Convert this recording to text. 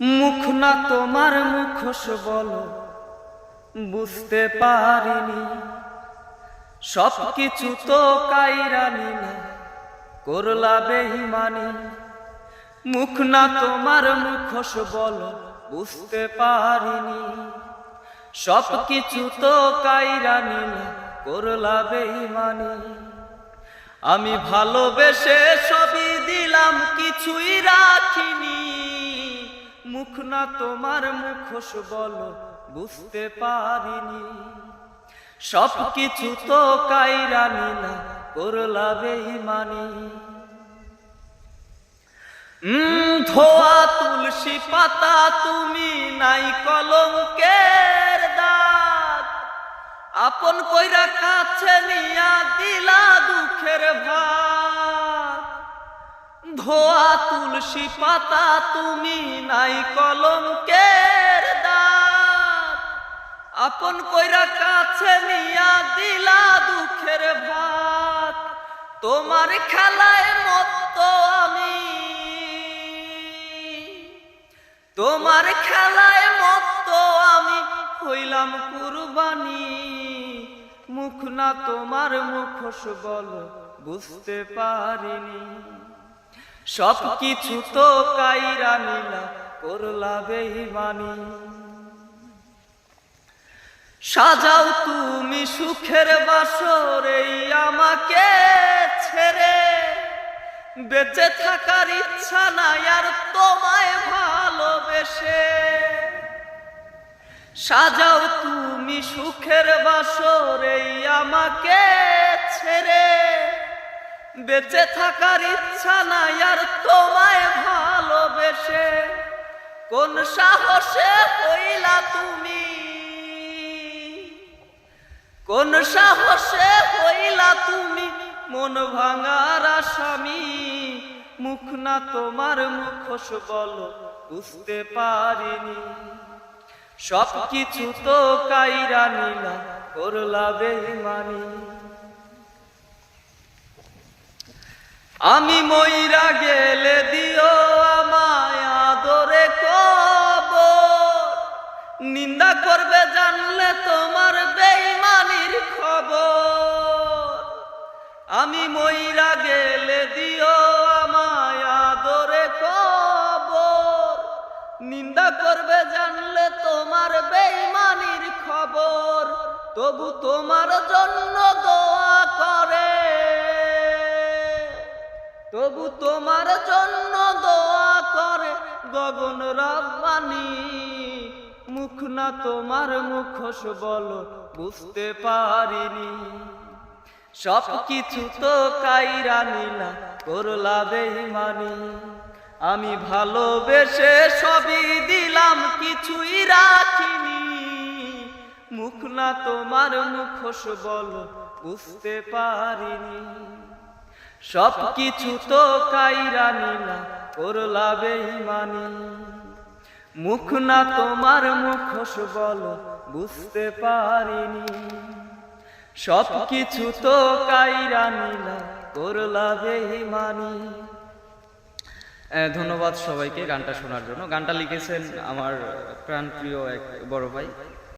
মুখ না তোমার মুখোশ বলো, বুঝতে পারিনি। সব কিছু তো কাইরা নিলা, করলা বেহিমানি মুখ না তোমার মুখোশ বলো, বুঝতে পারিনি। সব কিছু তো কাইরা নিলা, করলা বেহিমানি আমি ভালোবেসে সবই দিলাম, কিছুই রাখিনি। মুখ না তোমার মুখোশ বলো, বুঝতে পারিনি। সব কিছু তো কাইরা নিলা করলা বেইমানি। ধোয়া তুলসী পাতা তুমি নাই কলঙ্কের দাগ। আপন কইরা কাছে নিয়া দিলা দুঃখের ভাগ। ধোয়া তুলসী পাতা তুমি নাই কলঙ্কের দাগ আপন কইরা কাছে নিয়া দিলা দুঃখের ভাত। তোমার খেলায় মত আমি। তোমার খেলায় মত আমি হইলাম কুরবানি। মুখ না তোমার মুখোশ বলো, বুঝতে পারিনি। সব কিছু তো কাইরা নিলা, করলা বেইমানি। সাজাও তুমি সুখের বাসর এই আমাকে ছেড়ে। বেঁচে থাকার ইচ্ছা নাই আর তোমায় ভালোবেসে। সাজাও তুমি সুখের বাসর এই আমাকে ছেড়ে। বেঁচে থাকার ইচ্ছা নাই আর তোমায় ভালোবেসে। কোন সাহসে হইলা তুমি? কোন সাহসে হইলা তুমি? মন ভাঙার আসামি। মুখ না তোমার মুখোশ বলো, বুঝতে পারিনি। সব কিছু তো কাইরা নিলা করলা বেইমানি। আমি মইরা গেলে দিও আমায় আদরে কবর। নিন্দা করবে জানলে তোমার বেইমানির খবর। আমি মইরা গেলে দিও আমায় আদরে কবর। নিন্দা করবে জানলে তোমার বেইমানির খবর। তবু তোমার জন্য তোমার জন্য দোয়া করে গগন রাব্বানি। মুখ না তোমার মুখোশ বলো, বুঝতে পারিনি। সব কিছু তো কাইরা নিলা, করলা বেইমানি। আমি ভালোবেসে সবই দিলাম, কিছুই রাখিনি। মুখ না তোমার মুখোশ বলো, বুঝতে পারিনি। সব কিছু তো কাইরা নিলা, করলা বেইমানি মুখ না তোমার মুখোশ বলো, বুঝতে পারিনি। সব কিছু তো কাইরা নিলা, করলা বেইমানি ধন্যবাদ সবাইকে গানটা শোনার জন্য। গানটা লিখেছেন আমার প্রাণপ্রিয় এক বড় ভাই।